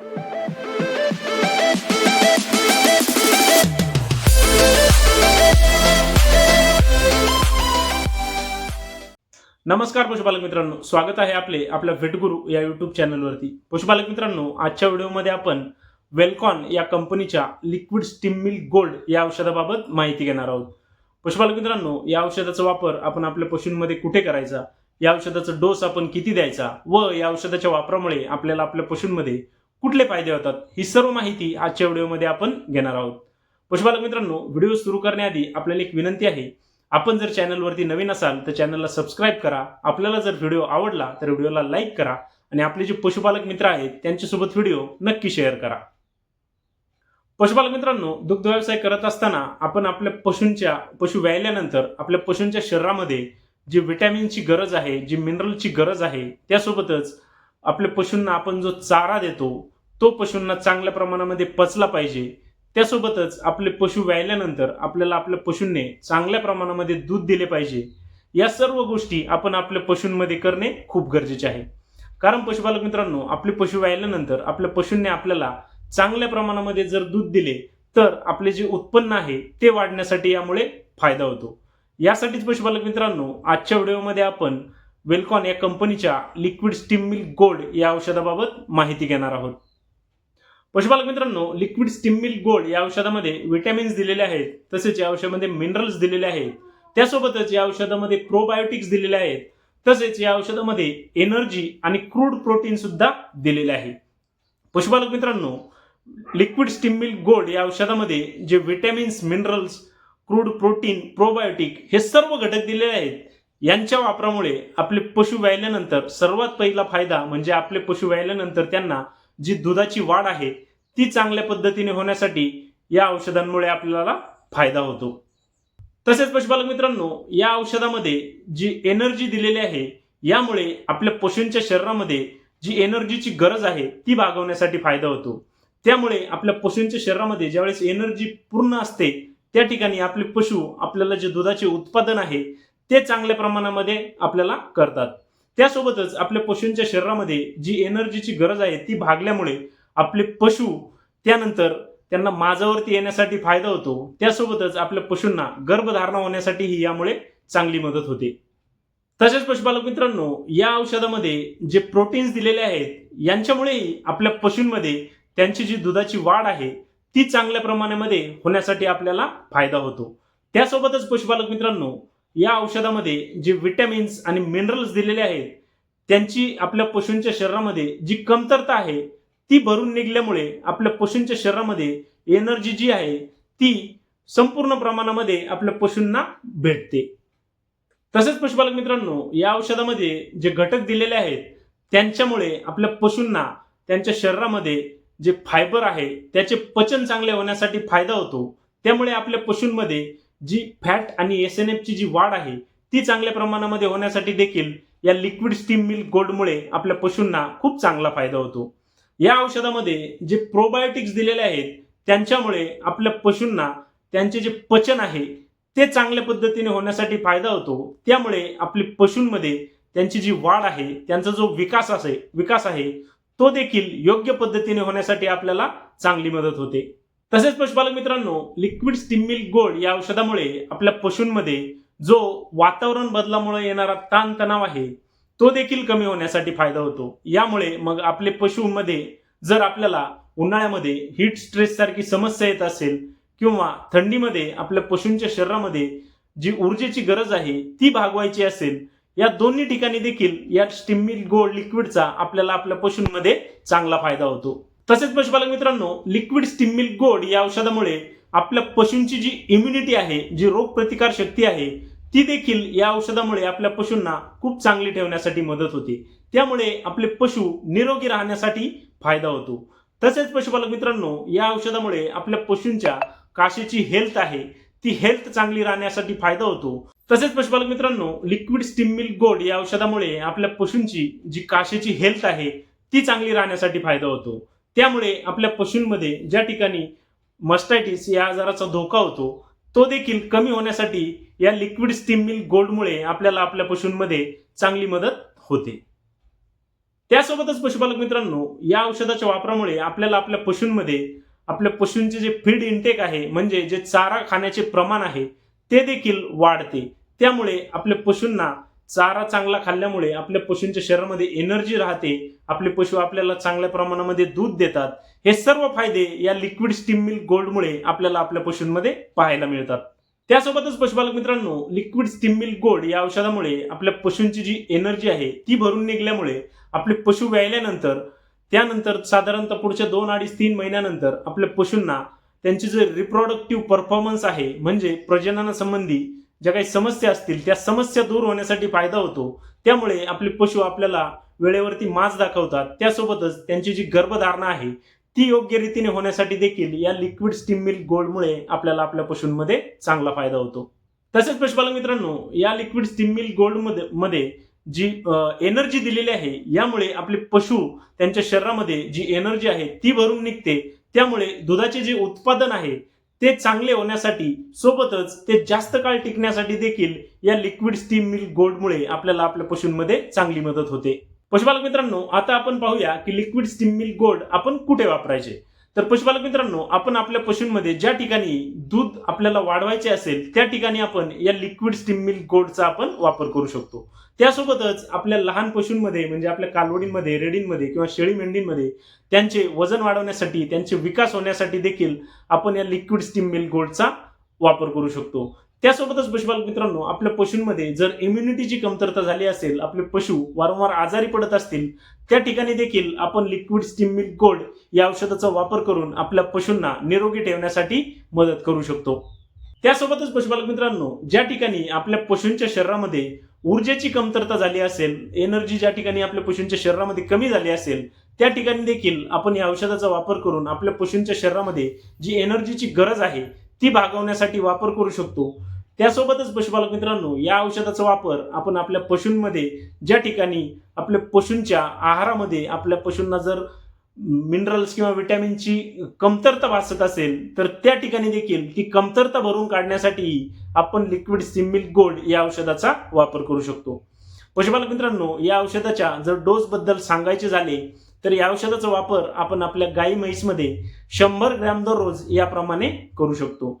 नमस्कार पशुपालक मित्रांनो स्वागत आहे आपले आपल्या भेटगुरु या युट्यूब चॅनलवरती पशुपालक मित्रांनो आजच्या व्हिडिओमध्ये आपण वेलकॉन या कंपनीच्या लिक्विड स्टीम मिल्क गोल्ड या औषधाबाबत माहिती घेणार आहोत. पशुपालक मित्रांनो या औषधाचा वापर आपण आपल्या पशूंमध्ये कुठे करायचा? या औषधाचा डोस आपण किती द्यायचा? व या औषधाच्या वापरामुळे आपल्याला आपल्या पशूंमध्ये कुठले फायदे होतात? ही सर्व माहिती आजच्या व्हिडिओमध्ये आपण घेणार आहोत. पशुपालक मित्रांनो व्हिडिओ सुरू करण्याआधी आपल्याला एक विनंती आहे. आपण जर चॅनलवरती नवीन असाल तर चॅनलला सबस्क्राईब करा. आपल्याला जर व्हिडिओ आवडला तर व्हिडिओला लाईक करा आणि आपले जे पशुपालक मित्र आहेत त्यांच्यासोबत व्हिडिओ नक्की शेअर करा. पशुपालक मित्रांनो दुग्ध व्यवसाय करत असताना आपण आपल्या पशूंच्या पशु व्यायल्यानंतर आपल्या पशूंच्या शरीरामध्ये जी विटॅमिनची गरज आहे जी मिनरलची गरज आहे त्यासोबतच आपल्या पशूंना आपण जो चारा देतो तो पशूंना चांगल्या प्रमाणामध्ये पचला पाहिजे. त्यासोबतच आपले पशु व्यायल्यानंतर आपल्याला आपल्या पशूंनी चांगल्या प्रमाणामध्ये दूध दिले पाहिजे. या सर्व गोष्टी आपण आपल्या पशूंमध्ये करणे खूप गरजेचे आहे. कारण पशुपालक मित्रांनो आपले पशु व्यायल्यानंतर आपल्या पशूंनी आपल्याला चांगल्या प्रमाणामध्ये जर दूध दिले तर आपले जे उत्पन्न आहे ते वाढण्यासाठी यामुळे फायदा होतो. यासाठीच पशुपालक मित्रांनो आजच्या व्हिडिओमध्ये आपण वेलकॉन या कंपनीच्या लिक्विड स्टीम मिल्क गोल्ड या औषधाबाबत माहिती घेणार आहोत. पशुपालक मित्रांनो लिक्विड स्टीम मिल्क गोल्ड या औषधामध्ये व्हिटॅमिन्स दिलेले आहेत तसेच या औषधामध्ये मिनरल्स दिलेले आहेत. त्यासोबतच या औषधामध्ये प्रोबायोटिक्स दिलेले आहेत तसेच या औषधामध्ये एनर्जी आणि क्रूड प्रोटीन सुद्धा दिलेले आहे. पशुपालक मित्रांनो लिक्विड स्टीम मिल्क गोल्ड या औषधामध्ये जे vitamins minerals crude protein probiotic हे सर्व घटक दिलेले आहेत यांच्या वापरामुळे आपले पशु व्यायल्यानंतर सर्वात पहिला फायदा म्हणजे आपले पशु व्यायल्यानंतर त्यांना जी दुधाची वाढ आहे ती चांगल्या पद्धतीने होण्यासाठी या औषधांमुळे आपल्याला फायदा होतो. तसेच पशुपालक मित्रांनो या औषधामध्ये जी एनर्जी दिलेली आहे यामुळे आपल्या पशूंच्या शरीरामध्ये जी एनर्जीची गरज आहे ती भागवण्यासाठी फायदा होतो. त्यामुळे आपल्या पशूंच्या शरीरामध्ये ज्यावेळेस एनर्जी पूर्ण असते त्या ठिकाणी आपले पशु आपल्याला जे दुधाचे उत्पादन आहे ते चांगल्या प्रमाणामध्ये आपल्याला करतात. त्यासोबतच आपल्या पशूंच्या शरीरामध्ये जी एनर्जीची गरज आहे ती भागल्यामुळे आपले पशु त्यानंतर त्यांना माझावरती येण्यासाठी फायदा होतो. त्यासोबतच आपल्या पशूंना गर्भधारणा होण्यासाठीही यामुळे चांगली मदत होते. तसेच पशुपालक मित्रांनो या औषधामध्ये जे प्रोटीन्स दिलेले आहेत यांच्यामुळेही आपल्या पशूंमध्ये त्यांची जी दुधाची वाढ आहे ती चांगल्या प्रमाणामध्ये होण्यासाठी आपल्याला फायदा होतो. त्यासोबतच पशुपालक मित्रांनो या औषधामध्ये जे विटॅमिन्स आणि मिनरल्स दिलेले आहेत त्यांची आपल्या पशूंच्या शरीरामध्ये जी कमतरता आहे ती भरून निघल्यामुळे आपल्या पशूंच्या शरीरामध्ये एनर्जी जी आहे ती संपूर्ण प्रमाणामध्ये आपल्या पशूंना भेटते. तसेच पशुपालक मित्रांनो या औषधामध्ये जे घटक दिलेले आहेत त्यांच्यामुळे आपल्या पशूंना त्यांच्या शरीरामध्ये जे फायबर आहे त्याचे पचन चांगले होण्यासाठी फायदा होतो. त्यामुळे आपल्या पशूंमध्ये जी फॅट आणि एस एन एफची जी वाढ आहे ती चांगल्या प्रमाणामध्ये होण्यासाठी देखील या लिक्विड स्टीम मिल्क गोल्डमुळे आपल्या पशूंना खूप चांगला फायदा होतो. या औषधामध्ये जे प्रोबायोटिक्स दिलेले आहेत त्यांच्यामुळे आपल्या पशूंना त्यांचे जे पचन आहे ते चांगल्या पद्धतीने होण्यासाठी फायदा होतो. त्यामुळे आपली पशूंमध्ये त्यांची जी वाढ आहे त्यांचा जो विकास असे विकास आहे तो देखील योग्य पद्धतीने होण्यासाठी आपल्याला चांगली मदत होते. तसेच पशुपालक मित्रांनो लिक्विड स्टीम मिल्क गोल्ड या औषधामुळे आपल्या पशूंमध्ये जो वातावरण बदलामुळे येणारा ताणतणाव आहे तो देखील कमी होण्यासाठी फायदा होतो. यामुळे मग आपले पशूमध्ये जर आपल्याला उन्हाळ्यामध्ये हीट स्ट्रेस सारखी समस्या येत असेल किंवा थंडीमध्ये आपल्या पशूंच्या शरीरामध्ये जी ऊर्जेची गरज आहे ती भागवायची असेल या दोन्ही ठिकाणी देखील या स्टिमिल गोल्ड लिक्विडचा आपल्याला आपल्या पशूंमध्ये चांगला फायदा होतो. तसेच पशुपालक मित्रांनो लिक्विड स्टीम मिल्क गोड या औषधामुळे आपल्या पशूंची जी इम्युनिटी आहे जी रोगप्रतिकार शक्ती आहे ती देखील या औषधामुळे आपल्या पशूंना खूप चांगली ठेवण्यासाठी मदत होते. त्यामुळे आपले पशु निरोगी राहण्यासाठी फायदा होतो. तसेच पशुपालक मित्रांनो या औषधामुळे आपल्या पशूंच्या काशीची हेल्थ आहे ती हेल्थ चांगली राहण्यासाठी फायदा होतो. तसेच पशुपालक मित्रांनो लिक्विड स्टीम मिल्क गोल्ड या औषधामुळे आपल्या पशूंची जी काशीची हेल्थ आहे ती चांगली राहण्यासाठी फायदा होतो. त्यामुळे आपल्या पशूंमध्ये ज्या ठिकाणी मस्टायटिस या आजाराचा धोका होतो तो देखील कमी होण्यासाठी या लिक्विड स्टीम मिल गोल्डमुळे आपल्याला आपल्या पशूंमध्ये चांगली मदत होते. त्यासोबतच पशुपालक मित्रांनो या औषधाच्या वापरामुळे आपल्याला आपल्या पशूंमध्ये आपल्या पशूंचे जे फीड इंटेक आहे म्हणजे जे चारा खाण्याचे प्रमाण आहे ते देखील वाढते. त्यामुळे आपल्या पशूंना चारा चांगला खाल्ल्यामुळे आपल्या पशूंच्या शरीरामध्ये एनर्जी राहते आपले पशु आपल्याला चांगल्या प्रमाणामध्ये दूध देतात. हे सर्व फायदे या लिक्विड स्टीम मिल्क गोल्डमुळे आपल्याला आपल्या पशूंमध्ये पाहायला मिळतात. त्यासोबतच पशुपालक मित्रांनो लिक्विड स्टीम मिल्क गोल्ड या औषधामुळे आपल्या पशूंची जी एनर्जी आहे ती भरून निघाल्यामुळे आपले पशु व्यायल्यानंतर त्यानंतर साधारणतः पुढच्या दोन अडीच तीन महिन्यानंतर आपल्या पशूंना त्यांची जे रिप्रोडक्टिव्ह परफॉर्मन्स आहे म्हणजे प्रजननासंबंधी ज्या काही समस्या असतील त्या समस्या दूर होण्यासाठी फायदा होतो. त्यामुळे आपले पशु आपल्याला वेळेवरती मांस दाखवतात. त्यासोबतच त्यांची जी गर्भधारणा आहे ती योग्य रीतीने होण्यासाठी देखील या लिक्विड स्टीम मिल्क गोल्डमुळे आपल्याला आपल्या पशूंमध्ये चांगला फायदा होतो. तसेच पशुपालक मित्रांनो या लिक्विड स्टीम मिल्क गोल्डमध्ये मध्ये जी एनर्जी दिलेली आहे यामुळे आपले पशु त्यांच्या शरीरामध्ये जी एनर्जी आहे ती भरून निघते. त्यामुळे दुधाचे जे उत्पादन आहे ते चांगले होण्यासाठी सोबतच ते जास्त काळ टिकण्यासाठी देखील या लिक्विड स्टीम मिल्क गोल्डमुळे आपल्याला आपल्या पशूंमध्ये चांगली मदत होते. पशुपालक मित्रांनो आता आपण पाहूया की लिक्विड स्टीम मिल्क गोल्ड आपण कुठे वापरायचे? तर पशुपालक मित्रांनो आपण आपल्या पशूंमध्ये ज्या ठिकाणी दूध आपल्याला वाढवायचे असेल त्या ठिकाणी आपण या लिक्विड स्टीम मिल्क गोडचा आपण वापर करू शकतो. त्यासोबतच आपल्या लहान पशूंमध्ये म्हणजे आपल्या कालवडींमध्ये रेडींमध्ये किंवा शेळी मेंढींमध्ये त्यांचे वजन वाढवण्यासाठी त्यांचे विकास होण्यासाठी देखील आपण या लिक्विड स्टीम मिल्क गोडचा वापर करू शकतो. त्यासोबतच पशुपालक मित्रांनो आपल्या पशूंमध्ये जर इम्युनिटीची कमतरता झाली असेल आपले पशु वारंवार आजारी पडत असतील त्या ठिकाणी देखील आपण लिक्विड स्टीम मिल्क गोल्ड या औषधाचा वापर करून आपल्या पशूंना निरोगी ठेवण्यासाठी मदत करू शकतो. त्यासोबतच पशुपालक मित्रांनो ज्या ठिकाणी आपल्या पशूंच्या शरीरामध्ये ऊर्जेची कमतरता झाली असेल एनर्जी ज्या ठिकाणी आपल्या पशूंच्या शरीरामध्ये कमी झाली असेल त्या ठिकाणी देखील आपण या औषधाचा वापर करून आपल्या पशूंच्या शरीरामध्ये जी एनर्जीची गरज आहे ती भागवण्यासाठी वापर करू शकतो. त्यासोबतच पशुपालक मित्रांनो या औषधाचा वापर आपण आपल्या पशूंमध्ये ज्या ठिकाणी आपल्या पशूंच्या आहारामध्ये आपल्या पशूंना जर मिनरल्स किंवा विटॅमिनची कमतरता भासत असेल तर त्या ठिकाणी देखील ती कमतरता भरून काढण्यासाठी आपण लिक्विड सिमिल गोल्ड या औषधाचा वापर करू शकतो. पशुपालक मित्रांनो या औषधाच्या जर डोस बद्दल सांगायचे झाले तर या औषधाचा वापर आपण आपल्या गाई म्हैसमध्ये शंभर ग्रॅम दररोज याप्रमाणे करू शकतो.